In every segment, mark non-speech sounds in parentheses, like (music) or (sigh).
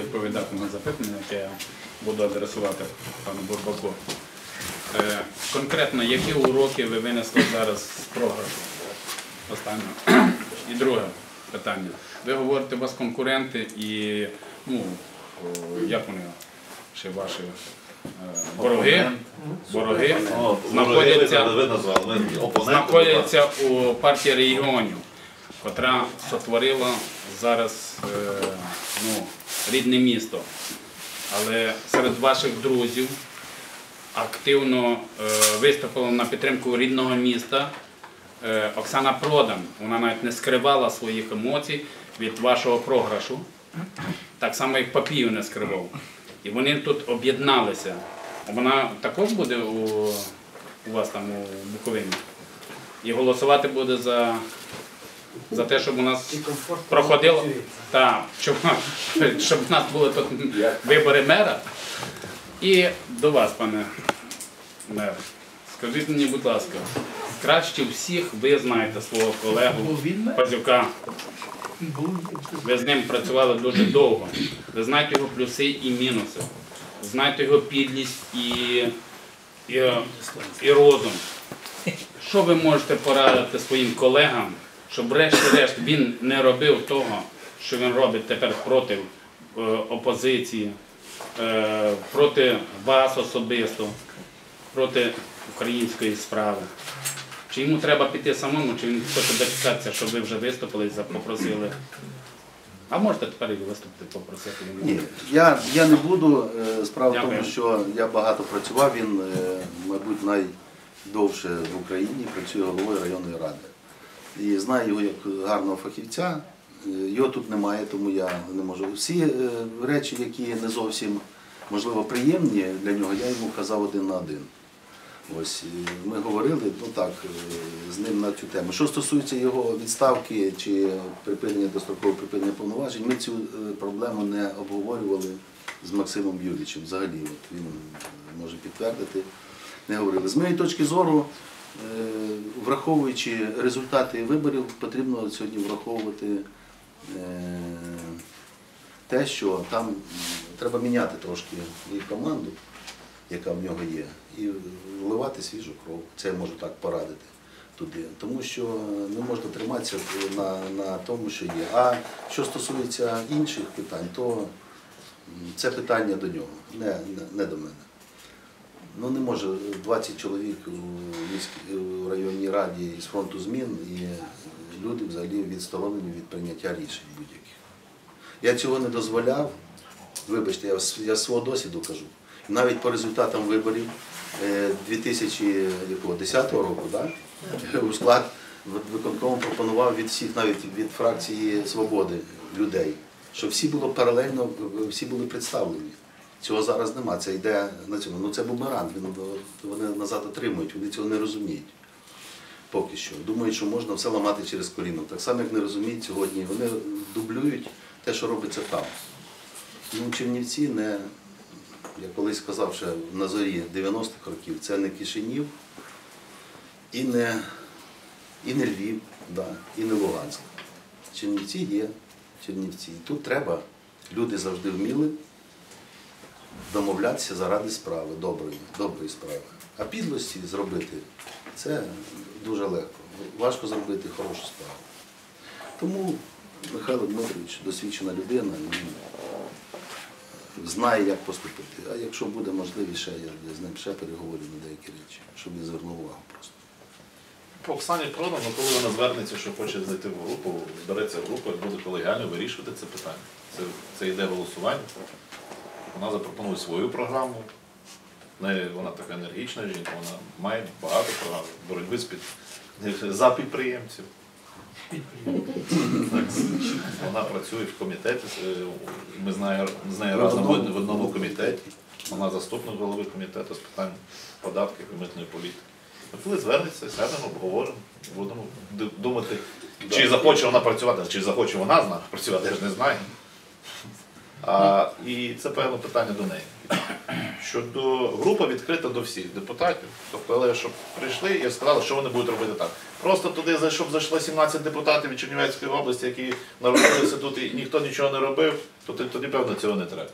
відповідати на запитання, яке я буду адресувати пану Бурбаку. Е, Конкретно, які уроки ви винесли зараз з програшу? Останнє. І друге питання. Ви говорите, у вас конкуренти і, ну, як вони, ще ваші вороги, вороги знаходяться знаходяться у партії регіонів, котра сотворила зараз е, ну, рідне місто. Але серед ваших друзів активно е, виступила на підтримку рідного міста е, Оксана Продан. Вона навіть не скривала своїх емоцій від вашого програшу, так само як Папію не скривав. І вони тут об'єдналися. Вона також буде у, у вас там у Буковині. І голосувати буде за, за те, щоб у нас проходило. Так, щоб, щоб у нас були тут вибори мера. І до вас, пане мер. Скажіть мені, будь ласка, краще всіх ви знаєте свого колегу Пазюка. Ви з ним працювали дуже довго. Ви знаєте його плюси і мінуси. Знаєте його підлість і, і, і розум. Що ви можете порадити своїм колегам, щоб врешті-решт він не робив того, що він робить тепер проти е, опозиції, е, проти вас особисто, проти української справи? Чи йому треба піти самому, чи він хоче дочекатися, щоб ви вже виступили і попросили? А можете тепер і виступити, попросити. Ні, я, я не буду. Е, Справа в тому, що я багато працював. Він, мабуть, найдовше в Україні працює головою районної ради. І знаю його як гарного фахівця. Е, Його тут немає, тому я не можу. Всі е, речі, які не зовсім можливо приємні для нього, я йому казав один на один. Ось ми говорили ну так е, з ним на цю тему. Що стосується його відставки чи припинення дострокового припинення повноважень, ми цю проблему не обговорювали з Максимом Юрійовичем. Взагалі, от він може підтвердити. Не говорили. З моєї точки зору, враховуючи результати виборів, потрібно сьогодні враховувати е, те, що там треба міняти трошки і команду яка в нього є, і вливати свіжу кров. Це я можу так порадити туди. Тому що не можна триматися на, на тому, що є. А що стосується інших питань, то це питання до нього, не, не до мене. Ну не може 20 чоловік у, міській- у районній раді із фронту змін і люди взагалі відсторонені від прийняття рішень будь-яких. Я цього не дозволяв. Вибачте, я, з- свого досвіду кажу. Навіть по результатам виборів е, 2010 року, да? у склад виконкому пропонував від всіх, навіть від фракції свободи людей, щоб всі було паралельно, всі були представлені. Цього зараз нема. Це йде на цьому. Ну це бумеранг, він, вони назад отримують, вони цього не розуміють. Поки що. Думають, що можна все ламати через коліно. Так само, як не розуміють сьогодні, вони дублюють те, що робиться там. Ну, Чернівці не, я колись сказав, ще на зорі 90-х років, це не Кишинів і не, і не Львів, да, і не Луганськ. Чернівці є Чернівці. І тут треба, люди завжди вміли домовлятися заради справи, доброї, доброї справи. А підлості зробити це дуже легко. Важко зробити хорошу справу. Тому Михайло Дмитрович досвідчена людина, він знає, як поступити. А якщо буде можливість, ще я з ним ще переговорю на деякі речі, щоб він звернув увагу просто. По Оксані Продан, коли вона звернеться, що хоче зайти в групу, збереться в групу, і буде колегіально вирішувати це питання. Це, це йде голосування. Вона запропонує свою програму. Вона така енергічна жінка, вона має багато програм боротьби з під, за підприємців. Так, Вона працює в комітеті, е, ми з нею, з нею разом в одному комітеті. Вона заступник голови комітету з питань податків і митної політики. От Коли звернеться, сядемо, обговоримо, будемо думати, чи захоче вона працювати, чи захоче вона з нами працювати, я ж не знаю. А, і це певно питання до неї. щодо група відкрита до всіх депутатів. Тобто, але щоб прийшли і сказали, що вони будуть робити так. Просто туди, щоб зайшло 17 депутатів від Чернівецької області, які народилися тут і ніхто нічого не робив, то тоді, певно, цього не треба.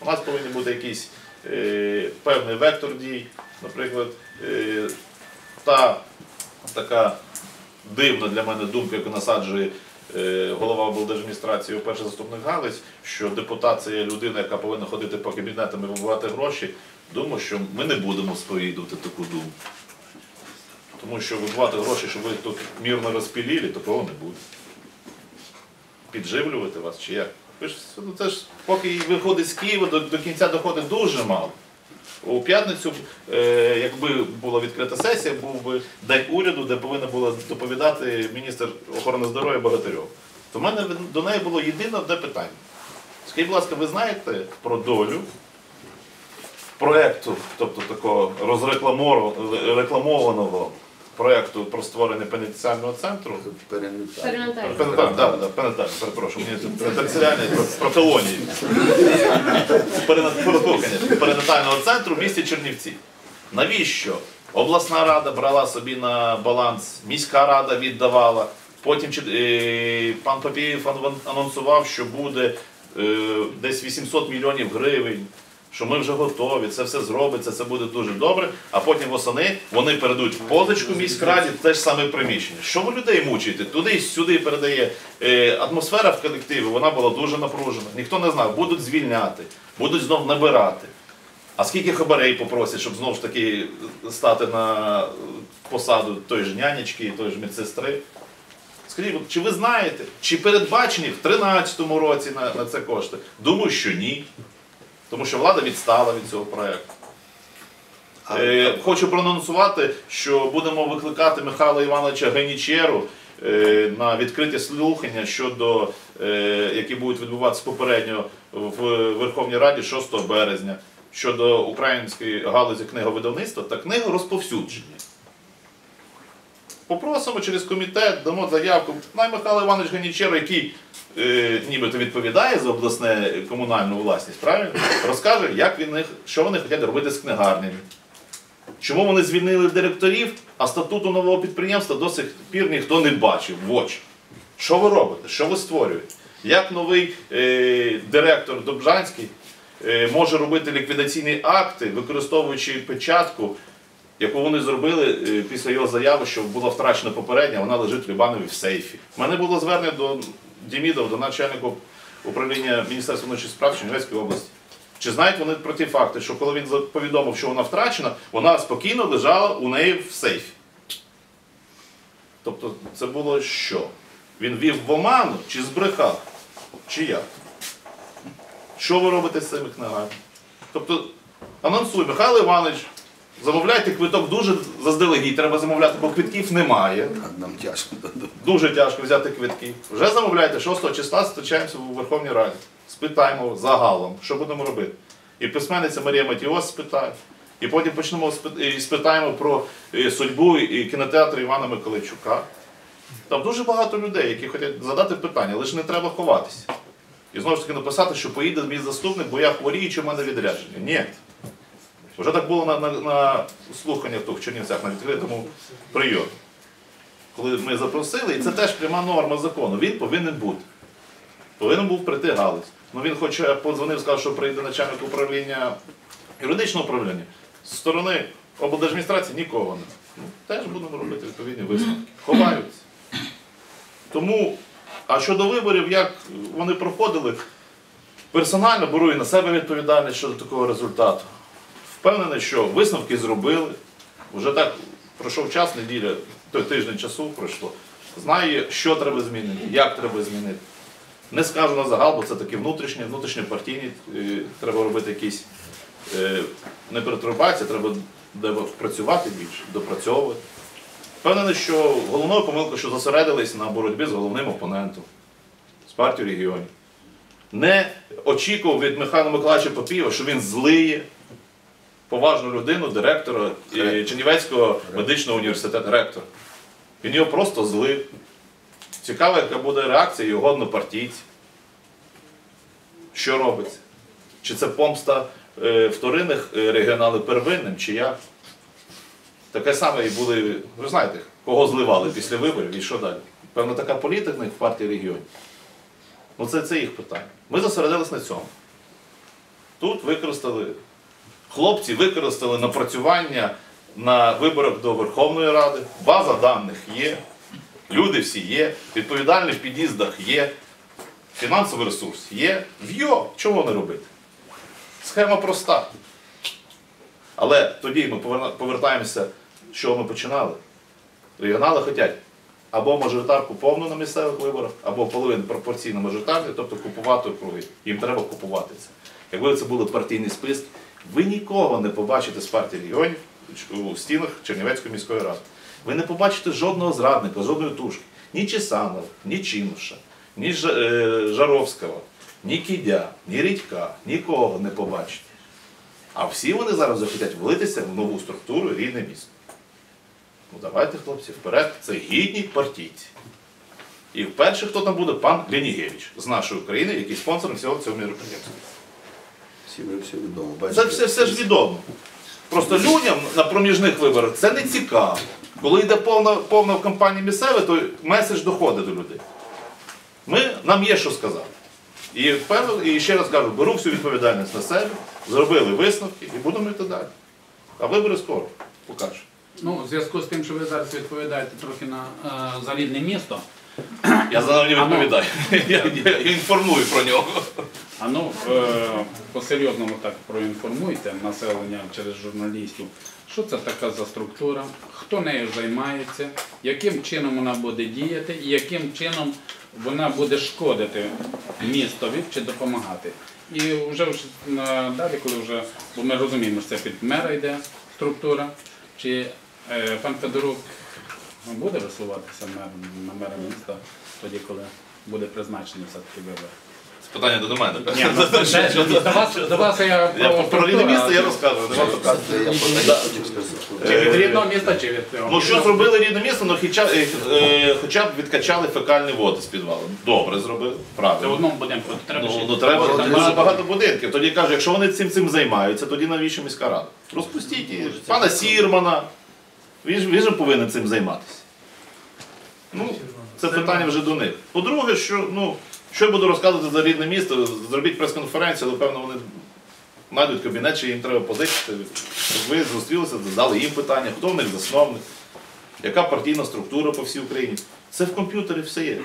У нас повинен бути якийсь е, певний вектор дій, наприклад, е, та така дивна для мене думка, яку насаджує голова облдержадміністрації, перший заступник Галець, що депутат це є людина, яка повинна ходити по кабінетам і вибивати гроші. Думаю, що ми не будемо сповідувати таку думку. Тому що вибивати гроші, щоб ви тут мірно розпіліли, такого не буде. Підживлювати вас чи як? Ви ж, ну, це ж поки виходить з Києва, до кінця доходить дуже мало. У п'ятницю, е, якби була відкрита сесія, був би день уряду, де повинна була доповідати міністр охорони здоров'я Богатирьов. То в мене до неї було єдине одне питання. Скажіть, будь ласка, ви знаєте про долю проєкту, тобто такого розрекламованого рекламованого проєкту про створення пенітенціального центру? Перинатальний. Пенетар, да, да, пенетар, перепрошую, мені пенітенціальний Перинатального центру в місті Чернівці. Навіщо? Обласна рада брала собі на баланс, міська рада віддавала. Потім е, пан Папієв анонсував, що буде е, десь 800 мільйонів гривень, що ми вже готові, це все зробиться, це буде дуже добре. А потім восени вони передуть позичку міськраді, те ж саме приміщення. Що ви людей мучаєте? Туди і сюди передає. Е, атмосфера в колективі вона була дуже напружена. Ніхто не знав, будуть звільняти, будуть знов набирати. А скільки хабарей попросять, щоб знову ж таки стати на посаду тої ж нянечки, тої ж медсестри? Скажіть, чи ви знаєте, чи передбачені в 2013 році на, на це кошти? Думаю, що ні. Тому що влада відстала від цього проєкту. Е, хочу проанонсувати, що будемо викликати Михайла Івановича Генічеру е, на відкриті слухання щодо, е, які будуть відбуватися попередньо в Верховній Раді 6 березня щодо української галузі книговидавництва та книгорозповсюдження. Попросимо через комітет, дамо заявку. Най Михайло Іванович Ганічеро, який е, нібито відповідає за обласне комунальну власність, правильно? Розкаже, як він що вони хочуть робити з книгарнями. Чому вони звільнили директорів, а статуту нового підприємства до сих пір ніхто не бачив в очі. Що ви робите? Що ви створюєте? Як новий е, директор Добжанський е, може робити ліквідаційні акти, використовуючи печатку, яку вони зробили е, після його заяви, що була втрачена попередня, вона лежить в Любанові в сейфі. У мене було звернення до Дімідова, до начальника управління Міністерства внутрішніх справ Чернівецької області. Чи знають вони про ті факти, що коли він повідомив, що вона втрачена, вона спокійно лежала у неї в сейфі. Тобто це було що? Він вів в оману чи збрехав? Чи як? Що ви робите з цими книгами? Тобто, анонсуй, Михайло Іванович, замовляйте квиток дуже заздалегідь, треба замовляти, бо квитків немає. Нам тяжко. Дуже тяжко взяти квитки. Вже замовляйте 6 числа зустрічаємося у Верховній Раді. Спитаємо загалом, що будемо робити. І письменниця Марія Матіос спитає. І потім почнемо і спитаємо про е, судьбу і кінотеатру Івана Миколайчука. Там дуже багато людей, які хочуть задати питання, лише не треба ховатися. І знову ж таки написати, що поїде мій заступник, бо я хворію, чи в мене відрядження. Ні. Вже так було на, на, на слуханнях в Чернівцях на відкритому прийомі коли ми запросили, і це теж пряма норма закону. Він повинен бути. Повинен був прийти галузь. Ну він хоч е, подзвонив, сказав, що прийде начальник управління юридичного управління. З сторони облдержадміністрації нікого не. Ну, теж будемо робити відповідні висновки. Ховаються. Тому, а щодо виборів, як вони проходили, персонально беру і на себе відповідальність щодо такого результату. Впевнений, що висновки зробили. Вже так пройшов час, неділя, той тиждень часу пройшло. Знає, що треба змінити, як треба змінити. Не скажу на загал, бо це такі внутрішні, внутрішньопартійні, е, треба робити якісь е, не перетурбації, треба де працювати більше, допрацьовувати. Впевнений, що головною помилкою, що зосередились на боротьбі з головним опонентом, з партією регіонів. Не очікував від Михайла Миколаївича Попієва, що він злиє поважну людину, директора е, Чернівецького медичного університету, ректора. Він його просто злив. Цікаво, яка буде реакція його однопартійців. Що робиться? Чи це помста е, вторинних, е, регіонали первинним, чи як? Таке саме і були, ви знаєте, кого зливали після виборів і що далі? Певно, така політика в партії регіонів. Ну це, це їх питання. Ми зосередились на цьому. Тут використали, хлопці використали напрацювання на виборах до Верховної Ради, база даних є, люди всі є, відповідальні в під'їздах є, фінансовий ресурс є. В'йо, чого не робити? Схема проста. Але тоді ми повертаємося, з чого ми починали. Регіонали хочуть або мажоритарку повну на місцевих виборах, або половину пропорційно мажоритарні, тобто купувати округи. Їм треба купувати це. Якби це були партійні списки, ви нікого не побачите з партії регіонів у стінах Чернівецької міської ради. Ви не побачите жодного зрадника, жодної тушки. Ні Чесанова, ні Чимуша, ні е, Жаровського, ні Кідя, ні Рідька, нікого не побачите. А всі вони зараз захотять влитися в нову структуру рідне місто. Ну давайте, хлопці, вперед. Це гідні партійці. І вперше, хто там буде, пан Ленігевич з нашої України, який спонсором всього цього міроприємства. Всім вже все відомо. Це все, все ж відомо. Просто людям на проміжних виборах це не цікаво. Коли йде повна, повна в кампанії місцеве, то меседж доходить до людей. Ми, нам є що сказати. І, впевнений, і ще раз кажу, беру всю відповідальність на себе, зробили висновки і будемо йти далі. А вибори скоро покажуть. Ну, в зв'язку з тим, що ви зараз відповідаєте трохи на е, за рідне місто. Я за нього не ну. відповідаю. Я, я інформую про нього. А ну е, по-серйозному так проінформуйте населення через журналістів, що це така за структура, хто нею займається, яким чином вона буде діяти і яким чином вона буде шкодити містові чи допомагати. І вже далі, коли вже, бо ми розуміємо, що це під мера йде структура, чи е, пан Федорук буде висуватися на мера міста тоді, коли буде призначений все-таки вибори. Питання до мене. Ні, ну, до вас, до вас я про рідне місто я розказую. Чи від рідного міста, чи від цього? Ну що зробили рідне місто, ну хоча, е, е, б відкачали фекальні води з підвалу. Добре зробили, Це в одному будинку треба Ну, ще- ну треба дуже багато. будинків. Тоді кажу, якщо вони цим цим займаються, тоді навіщо міська рада? Розпустіть її. пана Сірмана. Він він же повинен цим займатися. Ну, це питання вже до них. По-друге, що ну, що я буду розказувати за рідне місто, зробіть прес-конференцію, але певно вони знайдуть кабінет, чи їм треба позичити. Ви зустрілися, задали їм питання, хто в них засновник, яка партійна структура по всій Україні. Це в комп'ютері все є.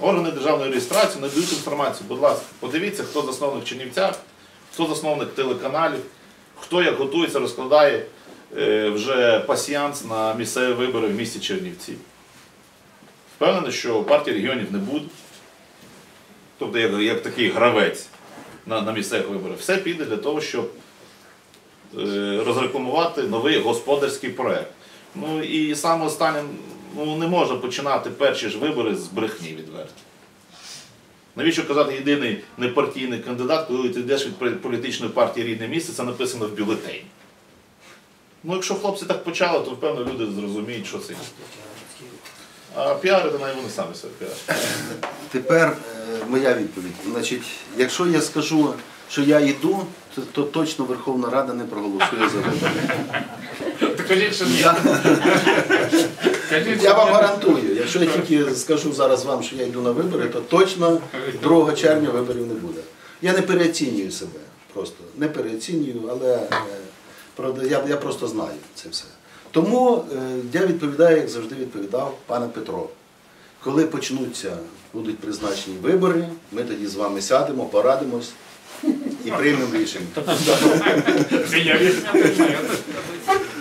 Органи державної реєстрації надають інформацію. Будь ласка, подивіться, хто засновник в Чернівцях, хто засновник телеканалів, хто як готується, розкладає е, вже пасіянс на місцеві вибори в місті Чернівці. Впевнений, що партії регіонів не буде. Тобто, як, як такий гравець на, на місцевих виборах, все піде для того, щоб е, розрекламувати новий господарський проект. Ну і саме останнім, ну не можна починати перші ж вибори з брехні відверто. Навіщо казати єдиний непартійний кандидат, коли ти йдеш від політичної партії рідне місце, це написано в бюлетені. Ну, якщо хлопці так почали, то впевно люди зрозуміють, що це. А піари, то навіть вони самі себе піарять. Тепер е, моя відповідь. Значить, якщо я скажу, що я йду, то, то точно Верховна Рада не проголосує за вибори. (laughs) Кажіть, що ні. Я, (laughs) вам гарантую, якщо я тільки скажу зараз вам, що я йду на вибори, то точно 2 червня виборів не буде. Я не переоцінюю себе просто. Не переоцінюю, але е, правда, я, я просто знаю це все. Тому е, я відповідаю, як завжди відповідав пане Петро. Коли почнуться, будуть призначені вибори, ми тоді з вами сядемо, порадимось і приймемо рішення.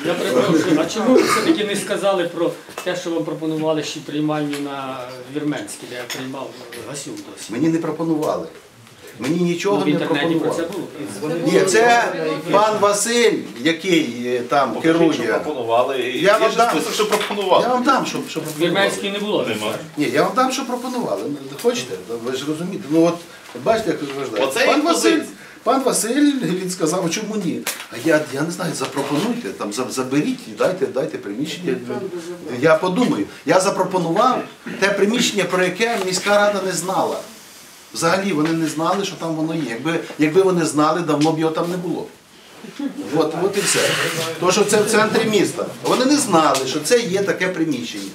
Я перепрошую, а чому ви все-таки не сказали про те, що вам пропонували ще приймальню на Вірменській, де я приймав Гасюк досі? Мені не пропонували. Мені нічого Ну, в не інтернеті про пропонували. це було. Ні, це пан Василь, який там керує. пропонували. Я вам дам. що пропонували. Я вам дам, що, що пропонували. Вірменській не було. Ні, я вам дам, що пропонували. Ну, Хочете? Ви ж розумієте. Ну от бачите, як ви Пан Василь, пан Василь він сказав, чому ні? А я, я не знаю, запропонуйте, там заберіть і дайте, дайте приміщення. Я подумаю. Я запропонував те приміщення, про яке міська рада не знала. Взагалі вони не знали, що там воно є. Якби, якби вони знали, давно б його там не було. От, от і все. То, що це в центрі міста. Вони не знали, що це є таке приміщення.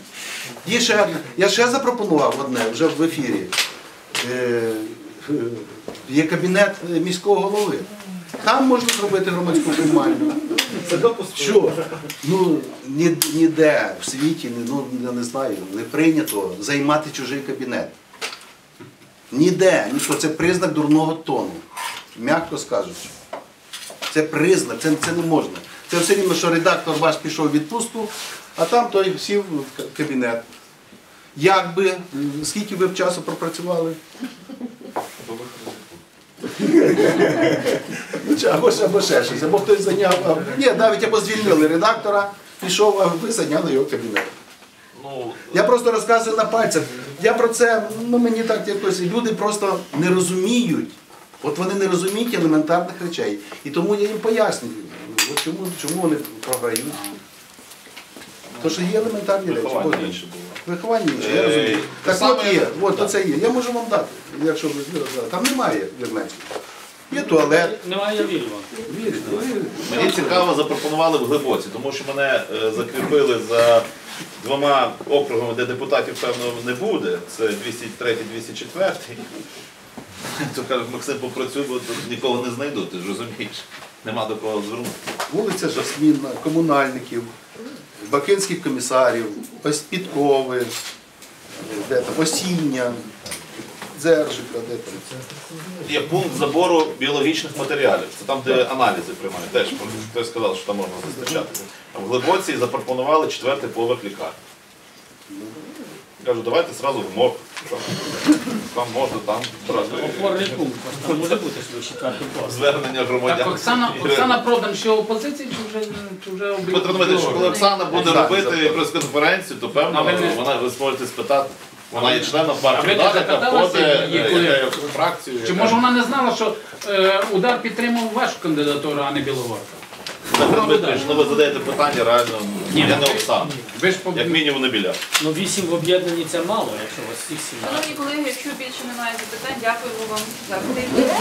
Є ще, я ще запропонував одне вже в ефірі. Е, е, є кабінет міського голови. Там можна зробити громадську приймальню. Що? Ну, ні- ніде в світі, ну, я не знаю, не прийнято займати чужий кабінет. Ніде, ніхто. Це признак дурного тону, м'яко скажучи. Це признак, це, це не можна. Це все рівно, що редактор ваш пішов у відпустку, а там той сів в кабінет. Як би, скільки ви б часу пропрацювали? Ну, Або, ж- або ще щось, або хтось зайняв. а- Ні, навіть або звільнили редактора, пішов, а ви зайняли його кабінет. Ну, Я просто розказую на пальцях. Я про це, ну мені так якось, люди просто не розуміють. От вони не розуміють елементарних речей. І тому я їм пояснюю, от чому, чому вони програють. Тому що є елементарні речі. виховання інше було. Виховання інше, я Е, розумію. Так от є, от оце є. Я можу вам дати, якщо ви розумієте. Там немає вірменських. Є туалет. Немає, вірите. Мені цікаво запропонували в Глибоці, тому що мене е, закріпили за двома округами, де депутатів, певно, не буде. Це 203 204 То кажуть, Максим, попрацюй, бо тут нікого не знайду, ти ж розумієш. Нема до кого звернути. Вулиця Жасмінна, комунальників, бакинських комісарів, ось Підкови, де там, Осіння, Дзержика, де там. Є пункт забору біологічних матеріалів. Це там, де аналізи приймають. Теж хтось сказав, що там можна зустрічати. А в Глибоці запропонували четвертий поверх лікарні. Кажу, давайте зразу в МОК. Там, можна там брати Опорний пункт, у вас там може бути клас. звернення громадян. Так, Оксана, Оксана Продан ще опозиції чи вже, чи вже Петро Дмитрович, коли Оксана буде робити прес-конференцію, то певно вона ви зможете спитати. Вона є членом партії «Удар», яка входить е, в фракцію. Чи яка- може вона не знала, що е, удар підтримав вашу кандидатуру, а не Білогорка? Дмитрович, ну ви задаєте питання реально, Ні, я ну, не Оксана. Ви ж по- Як мінімум не біля. Ну вісім в об'єднанні це мало, якщо у вас всіх сім. Шановні колеги, якщо більше немає запитань, дякуємо вам за активність.